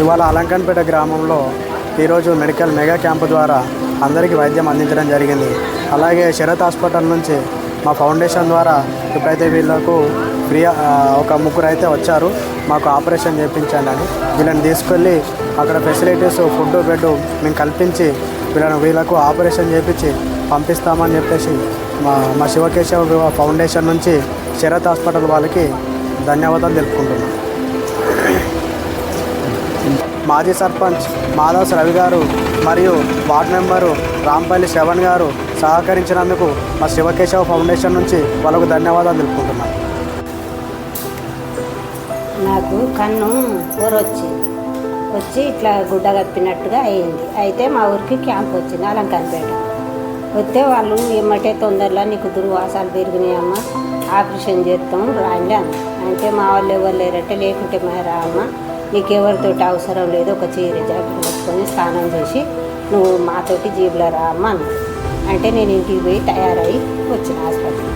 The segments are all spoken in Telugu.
ఇవాళ అలంకన్పేట గ్రామంలో ఈరోజు మెడికల్ మెగా క్యాంపు ద్వారా అందరికీ వైద్యం అందించడం జరిగింది. అలాగే శరత్ హాస్పిటల్ నుంచి మా ఫౌండేషన్ ద్వారా ఇప్పుడైతే వీళ్ళకు ఫ్రీ ఒక ముగ్గురు అయితే వచ్చారు మాకు ఆపరేషన్ చేయించండి అని వీళ్ళని తీసుకెళ్ళి అక్కడ ఫెసిలిటీస్ ఫుడ్ బెడ్ మేము కల్పించి వీళ్ళని వీళ్ళకు ఆపరేషన్ చేయించి పంపిస్తామని చెప్పేసి మా మా శివకేశవ ఫౌండేషన్ నుంచి శరత్ హాస్పిటల్ వాళ్ళకి ధన్యవాదాలు తెలుపుకుంటున్నాను మాజీ సర్పంచ్ మాధవస్ రవి గారు మరియు వార్డు మెంబరు రాంపల్లి శ్రవణ్ గారు సహకరించినందుకు మా శివకేశవ ఫౌండేషన్ నుంచి వాళ్ళకు ధన్యవాదాలు తెలుపుకుంటున్నాను నాకు కన్ను ఊరొచ్చి వచ్చి ఇట్లా గుడ్డ కప్పినట్టుగా అయింది. అయితే మా ఊరికి క్యాంప్ వచ్చింది అలంకారపేట వస్తే వాళ్ళు ఏమంటే తొందరలో నీకు దుర్వాసాలు పెరిగినాయమ్మ ఆపరేషన్ చేస్తాం రాండి అంటే మా వాళ్ళు ఎవరు లేరంటే లేకుంటే మరి రా అమ్మ నీకు ఎవరితోటి అవసరం లేదు ఒక చీర జాకెట్ పెట్టుకొని స్నానం చేసి నువ్వు మాతోటి జీబులో రా అమ్మ అంటే నేను ఇంటికి పోయి తయారై వచ్చిన హాస్పిటల్కి.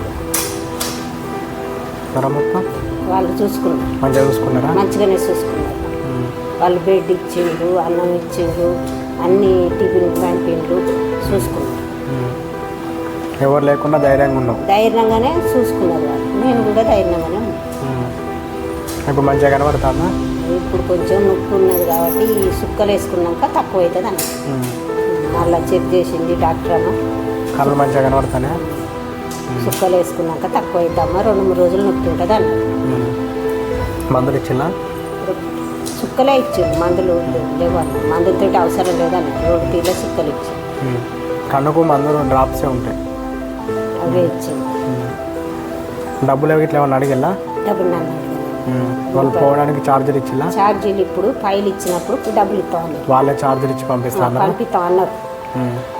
వాళ్ళు చూసుకున్నారు. మంచిగా చూసుకున్నారా? మంచిగానే చూసుకున్నారు. వాళ్ళు బెడ్ ఇచ్చిండ్రు అన్నం ఇచ్చిండ్రు అన్ని టిఫిన్ పంపిండ్రు చూసుకున్నారు. ఎవరు లేకుండా ధైర్యంగా ఉన్నావు? ధైర్యంగానే చూసుకున్నారు వాళ్ళు. నేను కూడా ధైర్యంగానే ఉన్నా. ఇప్పుడు మంచిగా కనబడుతుందా ఇప్పుడు కొంచెం నొప్పి ఉన్నది కాబట్టి ఈ సుక్కలు వేసుకున్నాక తక్కువ అవుతుంది అన్న మళ్ళీ చెక్ చేసింది డాక్టర్ అమ్మ. కళ్ళు మంచిగా కనబడుతానే? సుక్కలు వేసుకున్నాక తక్కువ అవుతామా రెండు మూడు రోజులు నొప్పి ఉంటుంది అన్న మందులు ఇచ్చిందా? సుక్కలే ఇచ్చిండు మందులు లేవు అన్న మందులతో అవసరం లేదన్న రోడ్డు తీలో సుక్కలు ఇచ్చిండు కన్నుకు మందులు డ్రాప్సే ఉంటాయి. అవే ఇచ్చిండు డబ్బులు ఇట్లా ఏమన్నా అడిగిల్లా? డబ్బులు వాళ్ళు పోవడానికి ఛార్జర్ ఇచ్చిల్లా ఛార్జీలు ఇప్పుడు ఫైల్ ఇచ్చినప్పుడు డబ్బులు ఇస్తాం అన్నారు వాళ్ళే ఛార్జర్ ఇచ్చి పంపిస్తాను పంపిస్తాం అన్నారు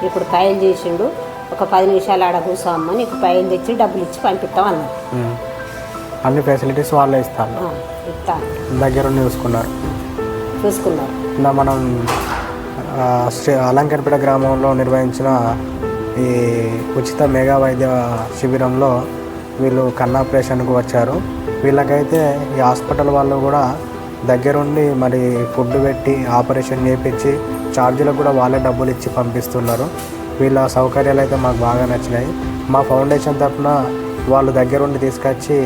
ఇప్పుడు ఫైల్ చేసిండు ఒక పది నిమిషాలు ఆడ కూర్చోమ్మ నీకు ఫైల్ తెచ్చి డబ్బులు ఇచ్చి పంపిస్తాం అన్నారు అన్ని ఫెసిలిటీస్ వాళ్ళే ఇస్తాను ఆ, ఇస్తా దగ్గరుండి చూసుకున్నారు. చూసుకున్నారు. ఇలా మనం శ్రీ అలంకర్పేట గ్రామంలో నిర్వహించిన ఈ ఉచిత మెగా వైద్య శిబిరంలో వీళ్ళు కన్ను ఆపరేషన్కు వచ్చారు. వీళ్ళకైతే ఈ హాస్పిటల్ వాళ్ళు కూడా దగ్గరుండి మరి ఫుడ్ పెట్టి ఆపరేషన్ చేయించి ఛార్జీలకు కూడా వాళ్ళే డబ్బులు ఇచ్చి పంపిస్తున్నారు. వీళ్ళ సౌకర్యాలు అయితే మాకు బాగా నచ్చినాయి. మా ఫౌండేషన్ తరఫున వాళ్ళు దగ్గరుండి తీసుకొచ్చి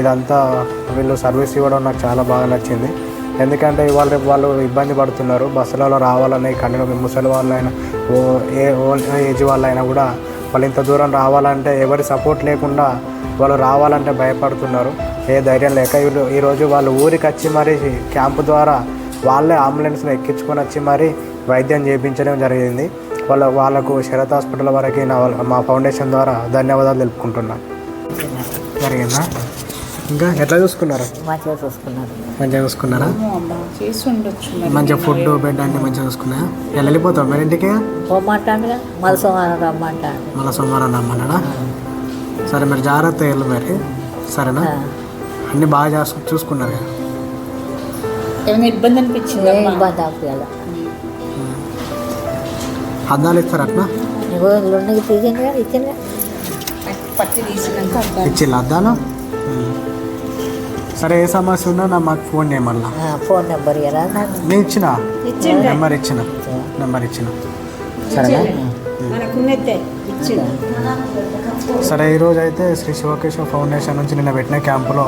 ఇదంతా వీళ్ళు సర్వీస్ ఇవ్వడం నాకు చాలా బాగా నచ్చింది. ఎందుకంటే ఇవాళ రేపు వాళ్ళు ఇబ్బంది పడుతున్నారు. బస్సులలో రావాలని కన్నడ ముసలి వాళ్ళైనా ఓ ఏ ఓల్డ్ ఏజ్ వాళ్ళైనా కూడా వాళ్ళు ఇంత దూరం రావాలంటే ఎవరి సపోర్ట్ లేకుండా వాళ్ళు రావాలంటే భయపడుతున్నారు. ఏ ధైర్యం లేక వీళ్ళు ఈరోజు వాళ్ళు ఊరికి వచ్చి మరి క్యాంపు ద్వారా వాళ్ళే అంబులెన్స్ని ఎక్కించుకొని వచ్చి మరి వైద్యం చేయించడం జరిగింది. వాళ్ళ వాళ్ళకు శరత్ హాస్పిటల్ వరకు నా మా ఫౌండేషన్ ద్వారా ధన్యవాదాలు తెలుపుకుంటున్నాను జరిగిందా? ఇంకా ఎట్లా చూసుకున్నారు? మంచిగా చూసుకున్నారు. మంచిగా చూసుకున్నారా? చేసి ఉండొచ్చు మరి. మంచిగా ఫుడ్ బెడ్ అన్ని మంచిగా చూసుకున్నాయా ఎలా వెళ్ళిపోతాం మరి ఇంటికి? పోమంటాడుగా మళ్ళీ సోమవారం రమ్మంటాడు మళ్ళీ సోమవారం రమ్మన్నాడా? సరే మరి జాగ్రత్త వెళ్ళు మరి. సరేనా? అన్నీ బాగా చేసు చూసుకున్నారు కదా ఏమైనా ఇబ్బంది అనిపించిందా ఇబ్బంది అద్దాలు ఇస్తారు అట్లా? ఇచ్చింది అద్దాలు. సరే ఏ సమస్య ఉన్నా నా మాకు ఫోన్ చేయమల్లా ఫోన్ నెంబర్ ఎలా నేను ఇచ్చిన? నెంబర్ ఇచ్చిన. నెంబర్ ఇచ్చిన. సరేనా? సరే ఈరోజు అయితే శ్రీ శివకేశవ ఫౌండేషన్ నుంచి నిన్న పెట్టిన క్యాంపులో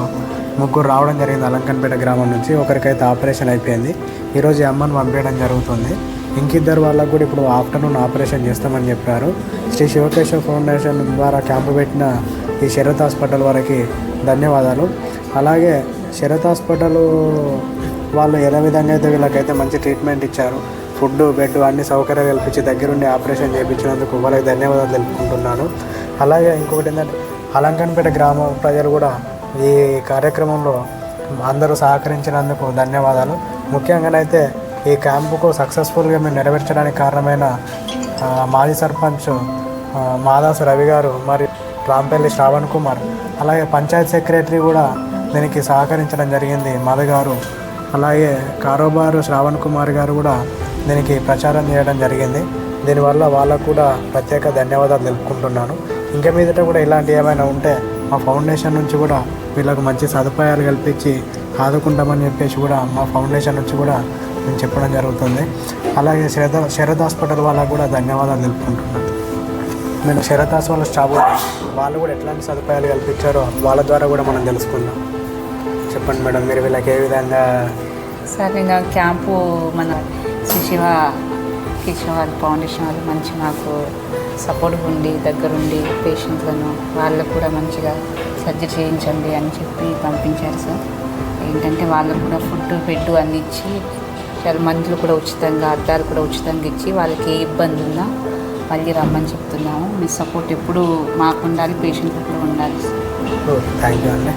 ముగ్గురు రావడం జరిగింది. అలంకన్పేట గ్రామం నుంచి ఒకరికైతే ఆపరేషన్ అయిపోయింది. ఈరోజు ఈ అమ్మను పంపించడం జరుగుతుంది. ఇంకిద్దరు వాళ్ళకు కూడా ఇప్పుడు ఆఫ్టర్నూన్ ఆపరేషన్ చేస్తామని చెప్పారు. శ్రీ శివకేశవ ఫౌండేషన్ ద్వారా క్యాంపు పెట్టిన ఈ శరత్ హాస్పిటల్ వారికి ధన్యవాదాలు. అలాగే శరత్ హాస్పిటల్ వాళ్ళు ఏ విధంగా అయితే వీళ్ళకైతే మంచి ట్రీట్మెంట్ ఇచ్చారు. ఫుడ్ బెడ్ అన్ని సౌకర్యాలు కల్పించి దగ్గరుండి ఆపరేషన్ చేయించినందుకు వాళ్ళకి ధన్యవాదాలు తెలుపుకుంటున్నాను. అలాగే ఇంకొకటి ఏంటంటే అలంకన్పేట గ్రామ ప్రజలు కూడా ఈ కార్యక్రమంలో అందరూ సహకరించినందుకు ధన్యవాదాలు. ముఖ్యంగానైతే ఈ క్యాంపుకు సక్సెస్ఫుల్గా మేము నెరవేర్చడానికి కారణమైన మాజీ సర్పంచ్ మాదాసు రవి గారు మరి రాంపల్లి శ్రావణ్ కుమార్ అలాగే పంచాయత్ సెక్రటరీ కూడా దీనికి సహకరించడం జరిగింది మద గారు. అలాగే కారోబారు శ్రావణ్ కుమార్ గారు కూడా దీనికి ప్రచారం చేయడం జరిగింది. దీనివల్ల వాళ్ళకు కూడా ప్రత్యేక ధన్యవాదాలు తెలుపుకుంటున్నాను. ఇంకా మీదట కూడా ఇలాంటి ఏమైనా ఉంటే మా ఫౌండేషన్ నుంచి కూడా వీళ్ళకు మంచి సదుపాయాలు కల్పించి ఆదుకుంటామని చెప్పేసి కూడా మా ఫౌండేషన్ నుంచి కూడా మేము చెప్పడం జరుగుతుంది. అలాగే శరద శరద్ హాస్పిటల్ వాళ్ళకు కూడా ధన్యవాదాలు తెలుపుకుంటున్నాను. మేము శరత్ హాస్పిటల్ స్టాఫ్ వాళ్ళు కూడా ఎట్లాంటి సదుపాయాలు కల్పించారో వాళ్ళ ద్వారా కూడా మనం తెలుసుకుందాం. చెప్పండి మేడం మీరు వీళ్ళకి ఏ విధంగా సార్ ఇంకా క్యాంపు మన శ్రీ శివ కేశవాల్ ఫౌండేషన్ వాళ్ళు మంచి మాకు సపోర్ట్గా ఉండి దగ్గరుండి పేషెంట్లను వాళ్ళకు కూడా మంచిగా సర్జరీ చేయించండి అని చెప్పి పంపించారు సార్. ఏంటంటే వాళ్ళకు కూడా ఫుడ్ బెడ్ అన్ని ఇచ్చి చాలా మందులు కూడా ఉచితంగా అద్దాలు కూడా ఉచితంగా ఇచ్చి వాళ్ళకి ఏ ఇబ్బంది ఉన్నా మళ్ళీ రమ్మని చెప్తున్నాము. మీ సపోర్ట్ ఎప్పుడు మాకు ఉండాలి పేషెంట్లకు కూడా ఉండాలి సార్. థ్యాంక్ యూ అండి.